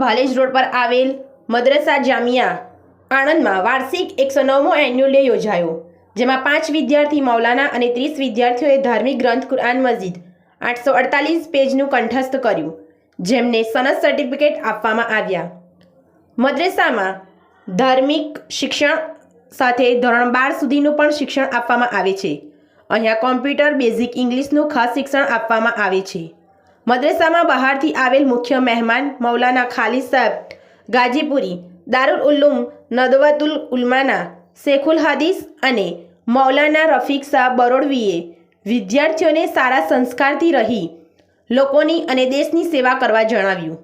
Bhalej road પર આવેલ મદ્રસા જામિયા આણંદમાં વાર્ષિક એકસો નવમો એન્યુઅલ ડે યોજાયો, જેમાં પાંચ વિદ્યાર્થી મૌલાના અને ત્રીસ વિદ્યાર્થીઓએ ધાર્મિક ગ્રંથ કુરાન મસ્જિદ આઠસો અડતાલીસ પેજનું કંઠસ્થ કર્યું, જેમને સનદ સર્ટિફિકેટ આપવામાં આવ્યા. મદ્રેસામાં ધાર્મિક શિક્ષણ સાથે ધોરણ બાર સુધીનું પણ શિક્ષણ આપવામાં આવે છે. અહીંયા કોમ્પ્યુટર, બેઝિક ઇંગ્લિશનું ખાસ શિક્ષણ આપવામાં આવે છે. મદ્રેસામાં બહારથી આવેલ મુખ્ય મહેમાન મૌલાના ખાલી સાહેબ, ગાજીપુરી, દારૂલ ઉલ્લુમ, નદવતુલ ઉલમાના, શેખુલ હાદીસ અને મૌલાના રફીક શાહ બરોડવીએ વિદ્યાર્થીઓને સારા સંસ્કારથી રહી લોકોની અને દેશની સેવા કરવા જણાવ્યું.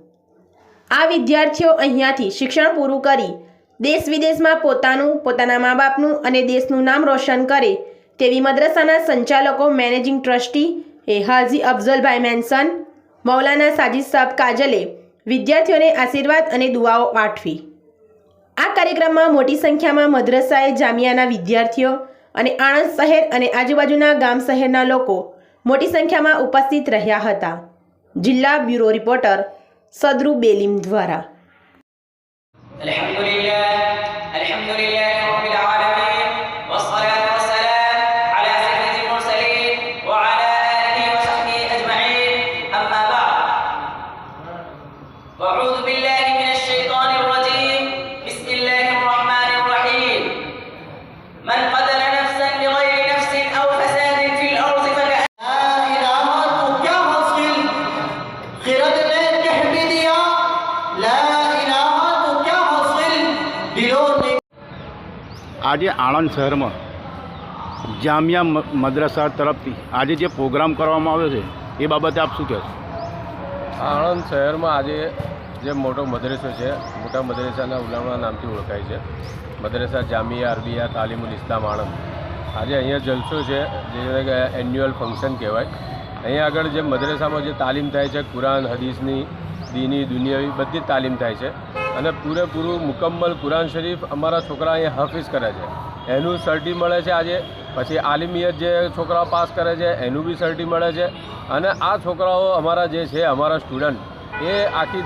આ વિદ્યાર્થીઓ અહીંયાથી શિક્ષણ પૂરું કરી દેશ વિદેશમાં પોતાનું, પોતાના મા બાપનું અને દેશનું નામ રોશન કરે તેવી મદ્રસાના સંચાલકો, મેનેજિંગ ટ્રસ્ટી એ હાજી અફઝલભાઈ મેન્સન મૌલાના સાજીદ સાબ કાજલે વિદ્યાર્થીઓને આશીર્વાદ અને દુઆઓ પાઠવી આ કાર્યક્રમમાં મોટી સંખ્યામાં મદ્રસાએ જામિયાના વિદ્યાર્થીઓ અને આણંદ શહેર અને આજુબાજુના ગામ શહેરના લોકો મોટી સંખ્યામાં ઉપસ્થિત રહ્યા હતા. જિલ્લા બ્યુરો રિપોર્ટર સદરુ બેલીમ દ્વારા. અલહમદુલિલ્લાહ અલહમદુલિલ્લાહ. આજે આણંદ શહેરમાં જામિયા મદ્રસા તરફથી આજે જે પ્રોગ્રામ કરવામાં આવ્યો છે, એ બાબતે આપ શું કહેશો? આણંદ શહેરમાં આજે જે મોટો મદ્રેસો છે, મોટા મદ્રેસાના ઉલામણા નામથી ઓળખાય છે. મદ્રેસા જામિયા, અરબિયા તાલીમુલ ઇસ્લામ, આણંદ. આજે અહીંયા જલસો છે, જેને એન્યુઅલ ફંક્શન કહેવાય. અહીંયા આગળ જે મદ્રેસામાં જે તાલીમ થાય છે, કુરાન, હદીસની, દીની, દુનિયાવી બધી તાલીમ થાય છે. અને પૂરેપૂરું મુકમ્મલ કુરાન શરીફ અમારા છોકરા અહીંયા હાફિઝ કરે છે. એનું સર્ટી મળે છે આજે. પછી આલિમિયત જે છોકરાઓ પાસ કરે છે, એનું બી સર્ટી મળે છે. અને આ છોકરાઓ અમારા જે છે, અમારા સ્ટુડન્ટ એ આખી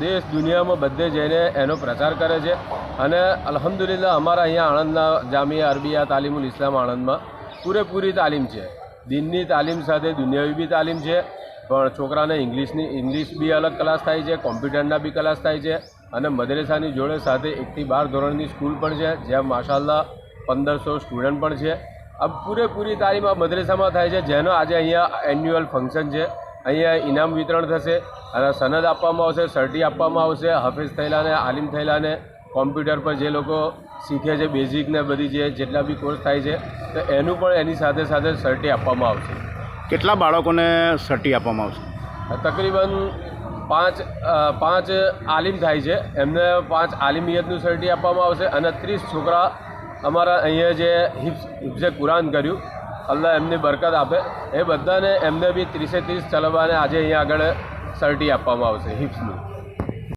દેશ દુનિયામાં બધે જઈને એનો પ્રચાર કરે છે. અને અલહમદુલિલ્લા અમારા અહીંયા આણંદના જામિયા અરબિયા તાલીમુલ ઇસ્લામ આણંદમાં પૂરેપૂરી તાલીમ છે. દિનની તાલીમ સાથે દુનિયાવી બી તાલીમ છે. પણ છોકરાને ઇંગ્લિશની, ઇંગ્લિશ બી અલગ ક્લાસ થાય છે, કોમ્પ્યુટરના બી ક્લાસ થાય છે. અને મદ્રેસાની જોડે સાથે એકથી બાર ધોરણની સ્કૂલ પણ છે જ્યાં માશાલ્લા પંદરસો સ્ટુડન્ટ પણ છે. આ પૂરેપૂરી તાલીમ આ મદ્રેસામાં થાય છે જેનો આજે અહીંયા એન્યુઅલ ફંક્શન છે. અહીંયા ઇનામ વિતરણ થશે અને સનદ આપવામાં આવશે સર્ટી આપવામાં આવશે હફેઝ થયેલાને આલિમ થયેલાને કોમ્પ્યુટર પર જે લોકો શીખે છે બેઝિક ને બધી જે જેટલા બી કોર્સ થાય છે તો એનું પણ એની સાથે સાથે સર્ટી આપવામાં આવશે. કેટલા બાળકોને સર્ટી આપવામાં આવશે? તકરીબન પાંચ પાંચ આલિમ થાય છે. એમને પાંચ આલિમિયતનું સર્ટી આપવામાં આવશે અને ત્રીસ છોકરા અમારા અહીંયા જે હિફ્સ હિફ્ઝે કુરાન કર્યું, અલ્લાહ એમની બરકત આપે. એ બધાને એમને બી ત્રીસે ત્રીસ ચલાવવાને આજે અહીંયા આગળ સર્ટી આપવામાં આવશે હિફ્સનું